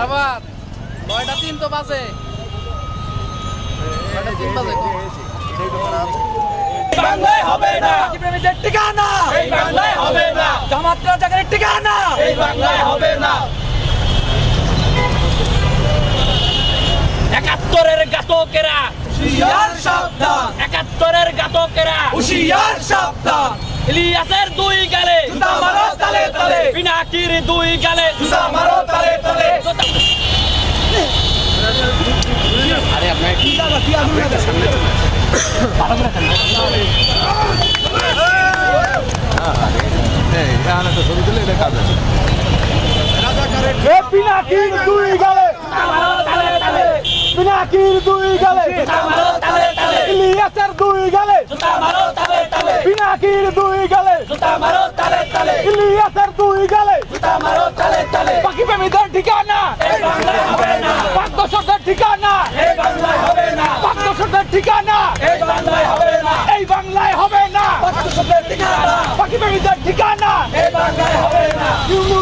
আরাবাদ নয়টা তিন তো বাজে। নয়টা তিন বাজে। বাংলায় হবে না। প্রেমীদের ঠিকানা। এই বাংলায় হবে না। জামাত রাজাকারের ঠিকানা। এই বাংলায় হবে না। একাত্তরের হুশিয়ার সাবধান। একাত্তরের ঘাতকেরা। হুশিয়ার সাবধান। ইলিয়াসের দুই গালে। জুতা মারো তালে তালে। পিনাকির দুই গালে জুতা মারো তালে তালে পিনাকির দুই গালে পিনাকির দুই গালে ইলিয়াসের দুই গালে পিনাকির দুই গালে ইলিয়াসের দুই গালে পাখি প্রেমীদের ঠিকানা। পাক দশকের ঠিকানা। ঠিকানা! এই বাংলায় হবে না। পাখি প্রেমীদের ঠিকানা। ইউনু